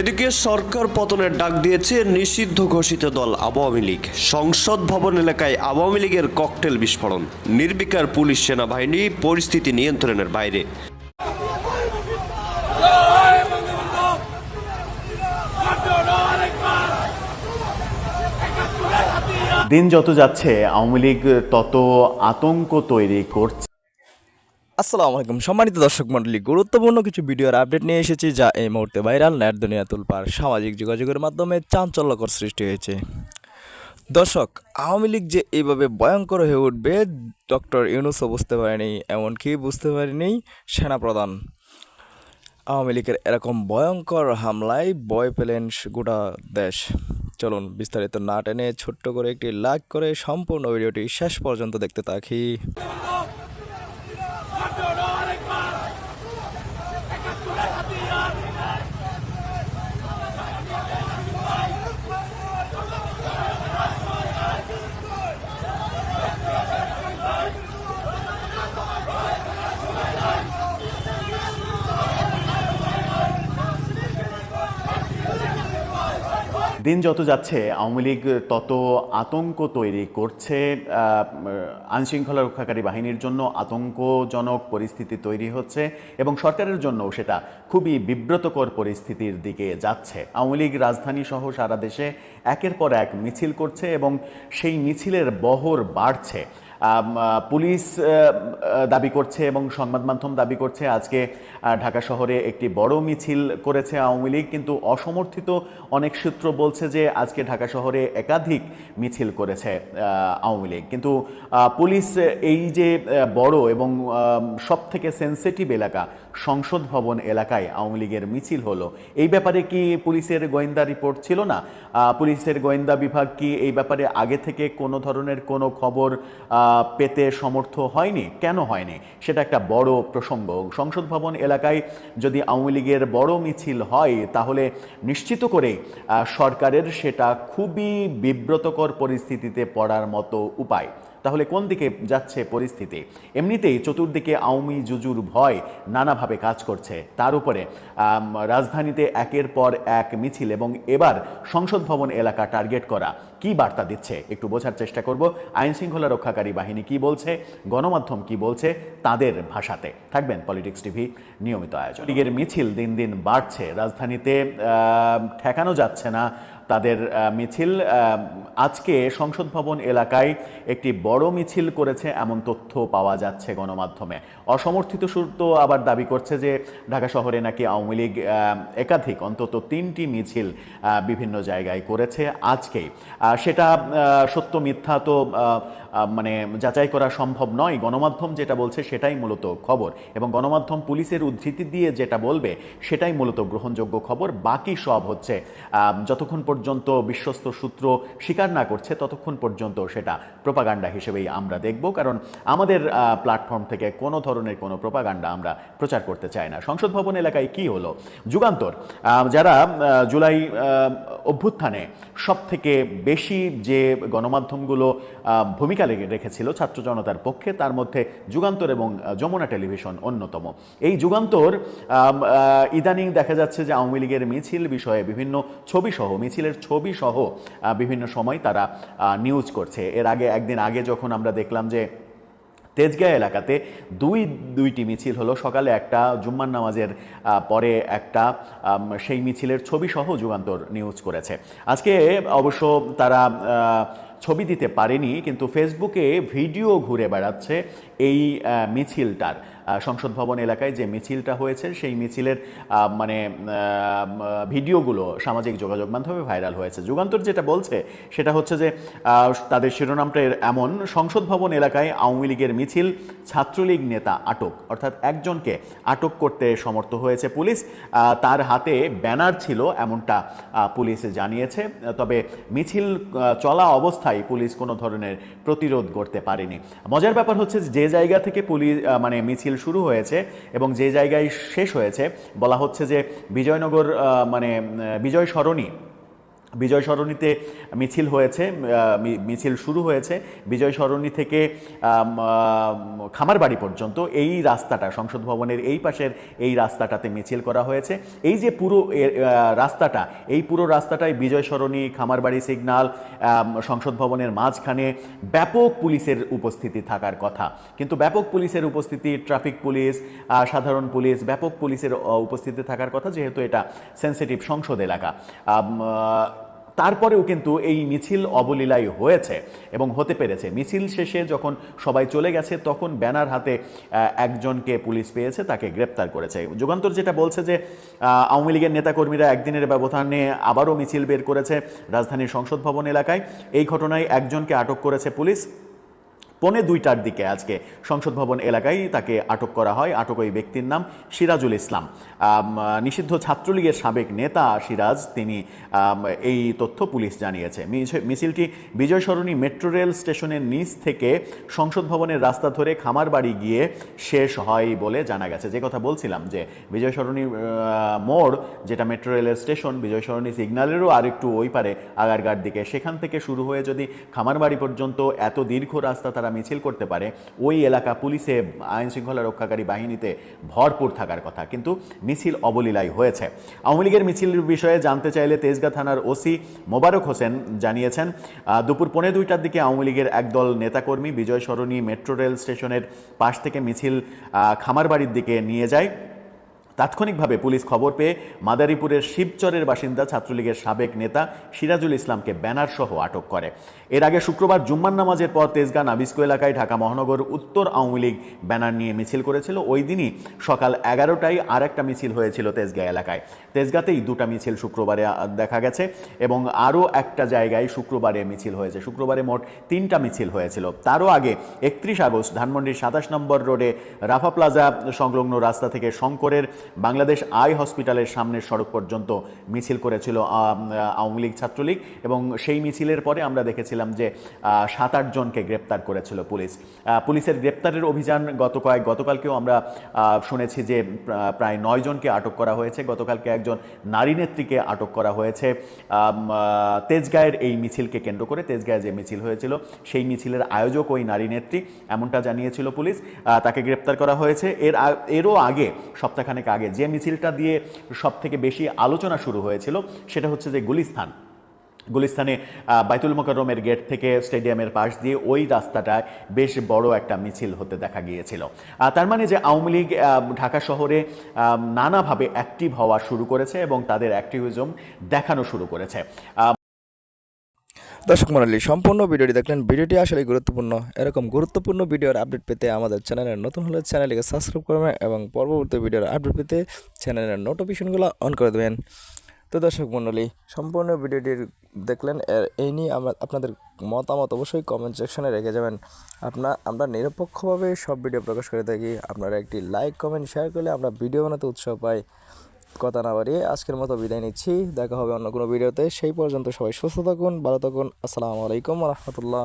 এদিকে সরকার পতনের ডাক দিয়েছে নিষিদ্ধ ঘোষিত দল আওয়ামী লীগ। সংসদ ভবন এলাকায় আওয়ামী লীগের ককটেল বিস্ফোরণ। নির্বিকার পুলিশ সেনাবাহিনী পরিস্থিতি নিয়ন্ত্রণের বাইরে। দিন যত যাচ্ছে, আওয়ামী লীগ তত আতঙ্ক তৈরি করছে। আসসালামু আলাইকুম। সম্মানিত দর্শক মণ্ডলী, গুরুত্বপূর্ণ কিছু ভিডিওর আপডেট নিয়ে এসেছি যা এই মুহূর্তে ভাইরাল নেট দুনিয়া তুলপার সামাজিক যোগাযোগের মাধ্যমে চাঞ্চল্যকর সৃষ্টি হয়েছে। দর্শক, আওয়ামী লীগ যে এইভাবে ভয়ঙ্কর হয়ে উঠবে, ডক্টর ইউনুসও বুঝতে পারেনি, এমনকি বুঝতে পারেনি সেনাপ্রধান। আওয়ামী লীগের এরকম ভয়ঙ্কর হামলায় বয় পেলেন গোটা দেশ। চলুন বিস্তারিত না টেনে ছোট্ট করে একটি লাইক করে সম্পূর্ণ ভিডিওটি শেষ পর্যন্ত দেখতে থাকি। দিন যত যাচ্ছে, আওয়ামী লীগ তত আতঙ্ক তৈরি করছে। আইনশৃঙ্খলা রক্ষাকারী বাহিনীর জন্য আতঙ্কজনক পরিস্থিতি তৈরি হচ্ছে এবং সরকারের জন্য সেটা খুবই বিব্রতকর পরিস্থিতির দিকে যাচ্ছে। আওয়ামী লীগ রাজধানী সহ সারা দেশে একের পর এক মিছিল করছে এবং সেই মিছিলের বহর বাড়ছে। পুলিশ দাবি করছে এবং সংবাদ মাধ্যম দাবি করছে। আজকে ঢাকা শহরে একটি বড় মিছিল করেছে আওয়ামী লীগ, কিন্তু অসমর্থিত অনেক সূত্র বলছে যে আজকে ঢাকা শহরে একাধিক মিছিল করেছে আওয়ামী লীগ। কিন্তু পুলিশ এই যে বড় এবং সব থেকে সেন্সিটিভ এলাকা সংসদ ভবন এলাকায় আওয়ামী লীগের মিছিল হলো। এই ব্যাপারে কি পুলিশের গোয়েন্দা রিপোর্ট ছিল না? পুলিশের গোয়েন্দা বিভাগ কি এই ব্যাপারে আগে থেকে কোনো ধরনের কোনো খবর পেতে সমর্থ হয়নি? কেন হয়নি? সেটা একটা বড় প্রসঙ্গ। সংসদ ভবন এলাকায় যদি আওয়ামী লীগের বড় মিছিল হয়, তাহলে নিশ্চিত করে সরকারের সেটা খুবই বিব্রতকর পরিস্থিতিতে পড়ার মতো উপায়। তাহলে কোন দিকে যাচ্ছে পরিস্থিতি? এমনিতেই চতুর্দিকে আওয়ামী জুজুর ভয় নানাভাবে কাজ করছে। তার উপরে রাজধানীতে একের পর এক মিছিল এবং এবার সংসদ ভবন এলাকা টার্গেট করা। কি বার্তা দিচ্ছে? একটু বোঝার চেষ্টা করব। আইন শৃঙ্খলা রক্ষাকারী বাহিনী কি বলছে? গণমাধ্যম কি বলছে? তাদের ভাষাতে। থাকবেন পলিটিক্স টিভি নিয়মিত আয়োজন। লীগের মিছিল দিন দিন বাড়ছে। রাজধানীতে ঠেকানো যাচ্ছে না। তাদের মিছিল আজকে সংসদ ভবন এলাকায় একটি বড় মিছিল করেছে, এমন তথ্য পাওয়া যাচ্ছে গণমাধ্যমে। অসমর্থিত তো আবার দাবি করছে যে ঢাকা শহরে নাকি আওয়ামী লীগ একাধিক, অন্তত তিনটি মিছিল বিভিন্ন জায়গায় করেছে আজকেই। সেটা সত্য মিথ্যা তো মানে যাচাই করা সম্ভব নয়। গণমাধ্যম যেটা বলছে সেটাই মূলত খবর এবং গণমাধ্যম পুলিশের উদ্ধৃতি দিয়ে যেটা বলবে সেটাই মূলত গ্রহণযোগ্য খবর। বাকি সব হচ্ছে যতক্ষণ পর্যন্ত বিশ্বস্ত সূত্র স্বীকার না করছে ততক্ষণ পর্যন্ত সেটা প্রোপাগান্ডা হিসেবেই আমরা দেখব। কারণ আমাদের প্ল্যাটফর্ম থেকে কোনো ধরনের কোনো প্রোপাগান্ডা আমরা প্রচার করতে চাই না। সংসদ ভবন এলাকায় কি হলো? যুগান্তর যারা জুলাই অভ্যুত্থানে সব থেকে বেশি যে গণমাধ্যমগুলো ভূমিকা রেখেছিল ছাত্র জনতার পক্ষে, তার মধ্যে যুগান্তর এবং যমুনা টেলিভিশন অন্যতম। এই যুগান্তর ইদানিং দেখা যাচ্ছে যে আওয়ামী লীগের মিছিল বিষয়ে বিভিন্ন ছবি সহ মিছিলের ছবি সহ বিভিন্ন সময় তারা নিউজ করছে। এর আগে, একদিন আগে যখন আমরা দেখলাম যে তেজগাঁ এলাকাতে দুই, দুইটি মিছিল হলো। সকালে একটা জুম্মার নামাজের পরে একটা সেই মিছিলের ছবি সহ যুগান্তর নিউজ করেছে। আজকে অবশ্য তারা ছবি দিতে পারেনি কিন্তু ফেসবুকে ভিডিও ঘুরে বেড়াচ্ছে এই মিছিলটার। সংসদ ভবন এলাকায় যে মিছিলটা হয়েছে, সেই মিছিলের মানে ভিডিওগুলো সামাজিক যোগাযোগ মাধ্যমে ভাইরাল হয়েছে। যুগান্তর যেটা বলছে, সেটা হচ্ছে যে তাদের শিরোনামটা এমন, সংসদ ভবন এলাকায় আওয়ামী লীগের মিছিল ছাত্রলীগ নেতা আটক, অর্থাৎ একজনকে আটক করতে সমর্থ হয়েছে পুলিশ। তার হাতে ব্যানার ছিল, এমনটা পুলিশ জানিয়েছে। তবে মিছিল চলা অবস্থায় পুলিশ কোনো ধরনের প্রতিরোধ করতে পারেনি। মজার ব্যাপার হচ্ছে যে জায়গা থেকে পুলিশ মানে মিছিল শুরু হয়েছে এবং যে জায়গায় শেষ হয়েছে বলা হচ্ছে যে বিজয়নগর মানে বিজয় সরণি বিজয় সরণিতে মিছিল হয়েছে মিছিল শুরু হয়েছে বিজয় সরণি থেকে খামারবাড়ি পর্যন্ত এই রাস্তাটা সংসদ ভবনের এই পাশের এই রাস্তাটাতে মিছিল করা হয়েছে। এই যে পুরো রাস্তাটা এই পুরো রাস্তাটায় বিজয় সরণি খামারবাড়ি সিগন্যাল আম, সংসদ ভবনের মাঝখানে ব্যাপক পুলিশের উপস্থিতি থাকার কথা। কিন্তু ব্যাপক পুলিশের উপস্থিতি ট্রাফিক পুলিশ সাধারণ পুলিশ ব্যাপক পুলিশের উপস্থিতি থাকার কথা যেহেতু এটা সেন্সিটিভ সংসদ এলাকা। তারপরেও কিন্তু এই মিছিল অবলীলায় হয়েছে এবং হতে পেরেছে। মিছিল শেষে যখন সবাই চলে গেছে, তখন ব্যানার হাতে একজনকে পুলিশ পেয়েছে, তাকে গ্রেপ্তার করেছে। যুগান্তর যেটা বলছে যে আওয়ামী লীগের নেতাকর্মীরা একদিনের ব্যবধানে আবারও মিছিল বের করেছে রাজধানীর সংসদ ভবন এলাকায়। এই ঘটনায় একজনকে আটক করেছে পুলিশ। পৌনে দুইটার দিকে আজকে সংসদ ভবন এলাকায় তাকে আটক করা হয়। আটক ওই ব্যক্তির নাম সিরাজুল ইসলাম। নিষিদ্ধ ছাত্রলীগের সাবেক নেতা সিরাজ, তিনি এই তথ্য পুলিশ জানিয়েছে। মিছ- মিছিলটি বিজয় সরণি মেট্রো রেল স্টেশনের নিচ থেকে সংসদ ভবনের রাস্তা ধরে খামারবাড়ি গিয়ে শেষ হয় বলে জানা গেছে। যে কথা বলছিলাম যে বিজয় সরণি মোড়, যেটা মেট্রো রেলের স্টেশন বিজয় সরণি সিগন্যালেরও আরেকটু ওই পারে আগারগার দিকে। সেখান থেকে শুরু হয়ে যদি খামারবাড়ি পর্যন্ত এত দীর্ঘ রাস্তা তারা মিছিল করতে পারে, ওই এলাকা পুলিশে আইন শৃঙ্খলা রক্ষাকারী বাহিনীতে ভরপুর থাকার কথা। কিন্তু মিছিল অবলীলাই হয়েছে। আওয়ামী লীগের মিছিলের বিষয়ে জানতে চাইলে তেজগা থানার ওসি মোবারক হোসেন জানিয়েছেন দুপুর পনেরো দুইটার দিকে আওয়ামী লীগের একদল নেতাকর্মী বিজয় সরণী মেট্রো রেল স্টেশনের পাশ থেকে মিছিল খামারবাড়ির দিকে নিয়ে যায়। তাৎক্ষণিকভাবে পুলিশ খবর পেয়ে মাদারীপুরের শিবচরের বাসিন্দা ছাত্রলীগের সাবেক নেতা সিরাজুল ইসলামকে ব্যানার সহ আটক করে। এর আগে শুক্রবার জুম্মান নামাজের পর তেজগাঁ নাবিস্কো এলাকায় ঢাকা মহানগর উত্তর আওয়ামী লীগ ব্যানার নিয়ে মিছিল করেছিল। ওই দিনই সকাল এগারোটায় আর একটা মিছিল হয়েছিল তেজগাঁ এলাকায়। তেজগাঁতেই দুটা মিছিল শুক্রবারে দেখা গেছে এবং আরও একটা জায়গায় শুক্রবারে মিছিল হয়েছে। শুক্রবারে মোট তিনটা মিছিল হয়েছিল। তারও আগে একত্রিশ আগস্ট ধানমন্ডির সাতাশ নম্বর রোডে রাফা প্লাজা সংলগ্ন রাস্তা থেকে শঙ্করের বাংলাদেশ আই হসপিটালের সামনের সড়ক পর্যন্ত মিছিল করেছিল আওয়ামী লীগ ছাত্রলীগ এবং সেই মিছিলের পরে আমরা দেখেছিলাম যে সাত আটজনকে গ্রেপ্তার করেছিল পুলিশ। পুলিশের গ্রেপ্তারের অভিযান গত কয়েক, গতকালকেও আমরা শুনেছি যে প্রায় নয় জনকে আটক করা হয়েছে, গতকালকে একজন নারী নেত্রীকে আটক করা হয়েছে। তেজগাঁয়ের এই মিছিলকে কেন্দ্র করে, তেজগাঁয়ে যে মিছিল হয়েছিল, সেই মিছিলের আয়োজক ওই নারী নেত্রী, এমনটা জানিয়েছিল পুলিশ। তাকে গ্রেপ্তার করা হয়েছে। এর এরও আগে সপ্তাহখানেক আগে যে মিছিলটা দিয়ে সব থেকে বেশি আলোচনা শুরু হয়েছিল, সেটা হচ্ছে যে গুলিস্তান। গুলিস্তানে বাইতুল মোকাররমের গেট থেকে স্টেডিয়ামের পাশ দিয়ে ওই রাস্তাটায় বেশ বড় একটা মিছিল হতে দেখা গিয়েছিল। তার মানে যে আওয়ামী লীগ ঢাকা শহরে নানাভাবে অ্যাক্টিভ হওয়া শুরু করেছে এবং তাদের অ্যাক্টিভিজম দেখানো শুরু করেছে। দর্শক মণ্ডলী সম্পূর্ণ ভিডিওটি দেখলেন। ভিডিওটি আসলে গুরুত্বপূর্ণ। এরকম গুরুত্বপূর্ণ ভিডিওর আপডেট পেতে আমাদের চ্যানেলের নতুন হলে চ্যানেলটিকে সাবস্ক্রাইব করবেন এবং পরবর্তী ভিডিওর আপডেট পেতে চ্যানেলের নোটিফিকেশনগুলো অন করে দেবেন। তো দর্শক মণ্ডলী সম্পূর্ণ ভিডিওটি দেখলেন এই নিয়ে আমরা আপনাদের মতামত অবশ্যই কমেন্ট সেকশনে রেখে যাবেন। আপনার আমরা নিরপেক্ষভাবে সব ভিডিও প্রকাশ করে থাকি। আপনারা একটি লাইক কমেন্ট শেয়ার করলে আমরা ভিডিও বানাতে উৎসাহ পাই। কথা না বাড়িয়ে আজকের মতো বিদায় নিচ্ছি। দেখা হবে অন্য কোনো ভিডিওতে। সেই পর্যন্ত সবাই সুস্থ থাকুন, ভালো থাকুন। আসসালামু আলাইকুম রহমতুল্লাহ।